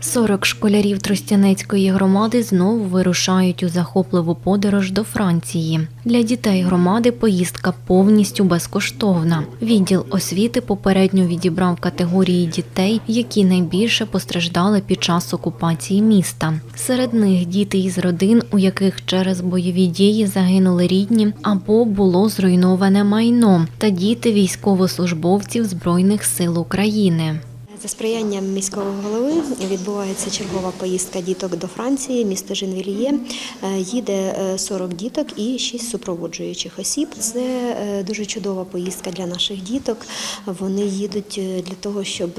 40 школярів Тростянецької громади знову вирушають у захопливу подорож до Франції. Для дітей громади поїздка повністю безкоштовна. Відділ освіти попередньо відібрав категорії дітей, які найбільше постраждали під час окупації міста. Серед них діти із родин, у яких через бойові дії загинули рідні або було зруйноване майно, та діти військовослужбовців Збройних сил України. За сприянням міського голови відбувається чергова поїздка діток до Франції, місто Женвільє. Е, Їде е, 40 діток і 6 супроводжуючих осіб. Це е, дуже чудова поїздка для наших діток. Вони їдуть е, для того, щоб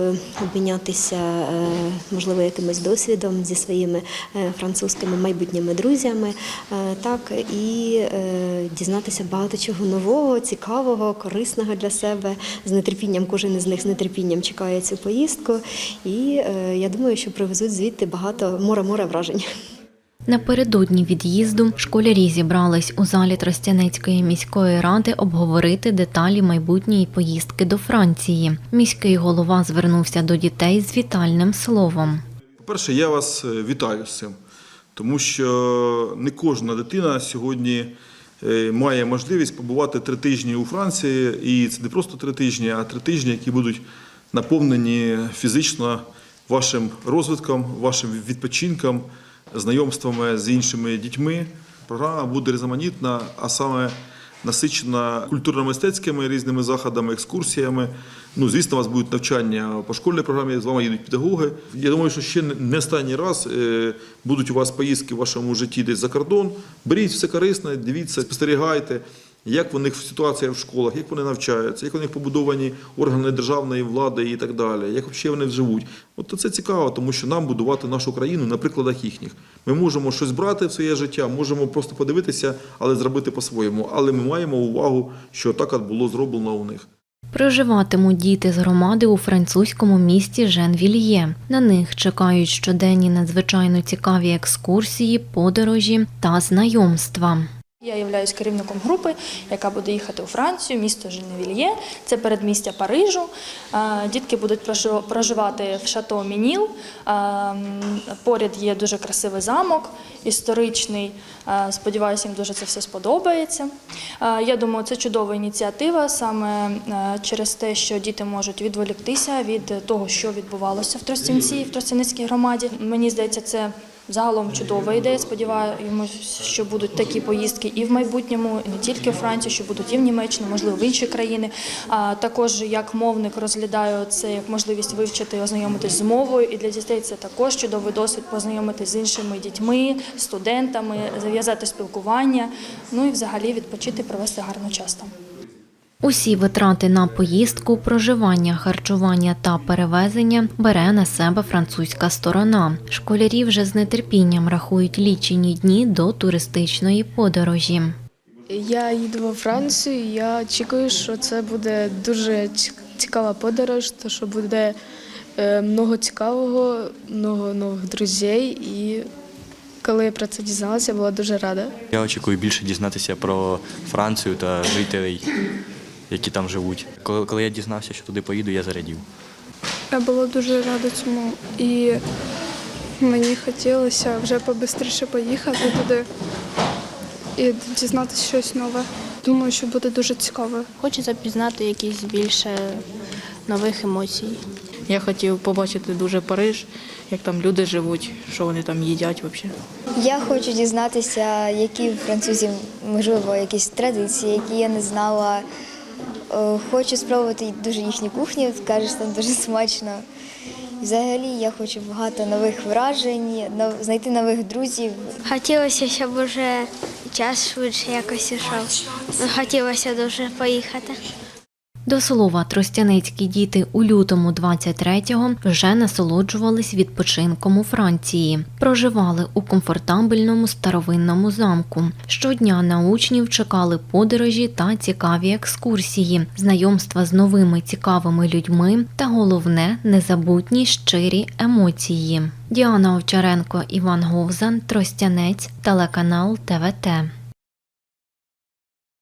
обмінятися, е, можливо, якимось досвідом зі своїми е, французькими майбутніми друзями, е, так і е, дізнатися багато чого нового, цікавого, корисного для себе. З нетерпінням кожен із них з нетерпінням чекає цю поїздку. І е, я думаю, що привезуть звідти багато море-море вражень. Напередодні від'їзду школярі зібрались у залі Тростянецької міської ради обговорити деталі майбутньої поїздки до Франції. Міський голова звернувся до дітей з вітальним словом. По-перше, я вас е, вітаю з цим, тому що не кожна дитина сьогодні е, має можливість побувати три тижні у Франції, і це не просто три тижні, а три тижні, які будуть наповнені фізично вашим розвитком, вашим відпочинком, знайомствами з іншими дітьми. Програма буде різноманітна, а саме насичена культурно-мистецькими різними заходами, екскурсіями. Ну, звісно, у вас будуть навчання по школьній програмі, з вами їдуть педагоги. Я думаю, що ще не останній раз е, будуть у вас поїздки в вашому житті десь за кордон. Беріть все корисне, дивіться, спостерігайте. Як в них ситуація в школах, як вони навчаються, як у них побудовані органи державної влади і так далі, як взагалі вони живуть. От це цікаво, тому що нам будувати нашу країну на прикладах їхніх. Ми можемо щось брати в своє життя, можемо просто подивитися, але зробити по-своєму. Але ми маємо увагу, що так от було зроблено у них. Проживатимуть діти з громади у французькому місті Женвільє. На них чекають щоденні надзвичайно цікаві екскурсії, подорожі та знайомства. Я являюсь керівником групи, яка буде їхати у Францію, місто Женевільє. Це передмістя Парижу. Дітки будуть прожи- проживати в Шато Мініл. Поряд є дуже красивий замок, історичний. Сподіваюся, їм дуже це все сподобається. Я думаю, це чудова ініціатива саме через те, що діти можуть відволіктися від того, що відбувалося в Тростянці, в Тростянецькій громаді. Мені здається, це Загалом чудова ідея. Сподіваємось, що будуть такі поїздки і в майбутньому, і не тільки в Франції, що будуть і в Німеччину, можливо, в інші країни. А також як мовник розглядаю це як можливість вивчити ознайомитись з мовою. І для дітей це також чудовий досвід познайомитись з іншими дітьми, студентами, зав'язати спілкування. Ну і взагалі відпочити, провести гарно час там. Усі витрати на поїздку, проживання, харчування та перевезення бере на себе французька сторона. Школярі вже з нетерпінням рахують лічені дні до туристичної подорожі. Я їду во Францію. і Я очікую, що це буде дуже цікава подорож, то що буде е, много цікавого, много нових друзей. І коли я про це дізналася, я була дуже рада. Я очікую більше дізнатися про Францію та жителей, які там живуть. Коли, коли я дізнався, що туди поїду, я зарадів. Я була дуже рада цьому і мені хотілося вже побистріше поїхати туди і дізнатися щось нове. Думаю, що буде дуже цікаво. Хочеться пізнати якісь більше нових емоцій. Я хотів побачити дуже Париж, як там люди живуть, що вони там їдять взагалі. Я хочу дізнатися, які французів, можливо, якісь традиції, які я не знала. Е, Хочу спробувати дуже їхню кухню, кажуть, там дуже смачно. Взагалі я хочу багато нових вражень, знайти нових друзів. Хотілося, щоб уже час швидше якось ішов. Хотілося дуже поїхати. До слова, тростянецькі діти у лютому 23-го вже насолоджувались відпочинком у Франції. Проживали у комфортабельному старовинному замку. Щодня на учнів чекали подорожі та цікаві екскурсії, знайомства з новими цікавими людьми та головне незабутні щирі емоції. Діана Овчаренко, Іван Говзан, Тростянець, телеканал ТВТ.